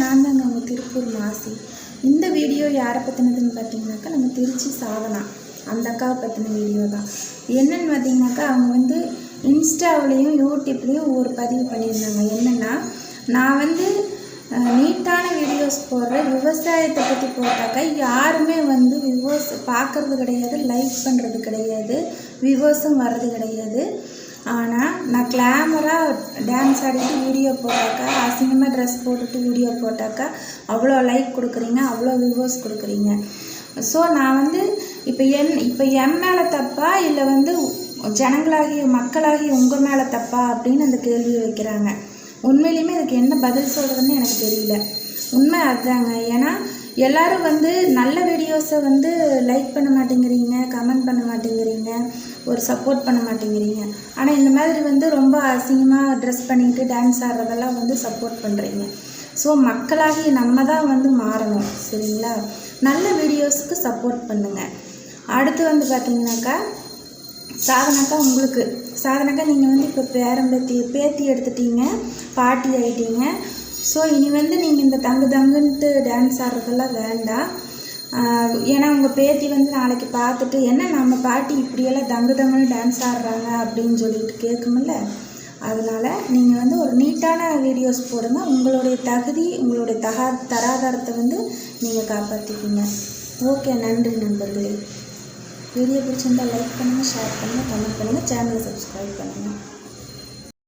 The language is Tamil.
நான் தாங்க அவங்க திருப்பூர் மாசி. இந்த வீடியோ யாரை பற்றினதுன்னு பார்த்தீங்கன்னாக்கா நம்ம திருச்சி சாதனா அந்த அக்காவை பற்றின வீடியோ தான். என்னென்னு பார்த்தீங்கன்னாக்கா அவங்க வந்து இன்ஸ்டாவிலையும் யூடியூப்லேயும் ஒரு பதிவு பண்ணியிருந்தாங்க. என்னென்னா நான் வந்து நீட்டான வீடியோஸ் போடுறேன் விவசாயத்தை பற்றி போட்டாக்கா யாருமே வந்து விவோஸ் பார்க்குறது கிடையாது லைக் பண்ணுறது கிடையாது விவோஸும் வர்றது கிடையாது. ஆனால் நான் கிளாமராக டான்ஸ் ஆடிட்டு வீடியோ போட்டாக்கா அசிங்கமாக ட்ரெஸ் போட்டுட்டு வீடியோ போட்டாக்கா அவ்வளோ லைக் கொடுக்குறீங்க அவ்வளோ வியூவர்ஸ் கொடுக்குறீங்க. ஸோ நான் வந்து இப்போ என் இப்போ என் மேலே தப்பா இல்லை வந்து ஜனங்களாகி மக்களாகி உங்கள் மேலே தப்பா அப்படின்னு அந்த கேள்வி வைக்கிறாங்க. உண்மையிலுமே இதுக்கு என்ன பதில் சொல்கிறதுன்னு எனக்கு தெரியல. உண்மை அதுதாங்க ஏன்னா எல்லாரும் வந்து நல்ல வீடியோஸை வந்து லைக் பண்ண மாட்டேங்கிறீங்க கமெண்ட் பண்ண மாட்டேங்கிறீங்க ஒரு சப்போர்ட் பண்ண மாட்டேங்கிறீங்க. ஆனால் இந்த மாதிரி வந்து ரொம்ப அசிங்கமாக ட்ரெஸ் பண்ணிக்கிட்டு டான்ஸ் ஆடுறதெல்லாம் வந்து சப்போர்ட் பண்ணுறீங்க ஸோ மக்களாகி நம்ம தான் வந்து மாறணும் சரிங்களா? நல்ல வீடியோஸுக்கு சப்போர்ட் பண்ணுங்கள் அடுத்து வந்து பார்த்திங்கனாக்கா சாதனாக்கா உங்களுக்கு. சாதனாக்கா நீங்கள் வந்து இப்போ பேரம்பேத்தி பேத்தி எடுத்துட்டீங்க பாட்டி ஆகிட்டீங்க ஸோ இனி வந்து நீங்கள் இந்த தங்கு தங்குன்ட்டு டான்ஸ் ஆடுறதெல்லாம் வேண்டாம். ஏன்னா உங்கள் பேத்தி வந்து நாளைக்கு பார்த்துட்டு என்ன நம்ம பாட்டி இப்படியெல்லாம் தங்கு தங்குன்னு டான்ஸ் ஆடுறாங்க? அப்படின்னு சொல்லிட்டு கேட்குமில்ல அதனால் நீங்கள் வந்து ஒரு நீட்டான வீடியோஸ் போடுங்க. உங்களுடைய தகுதி உங்களுடைய தகா தராதாரத்தை வந்து நீங்கள் காப்பாற்றிக்கிங்க ஓகே நன்றி நண்பர்களே. வீடியோ பிடிச்சிருந்தா லைக் பண்ணுங்கள் ஷேர் பண்ணுங்கள் கமெண்ட் பண்ணுங்கள் சேனலை சப்ஸ்கிரைப் பண்ணுங்கள்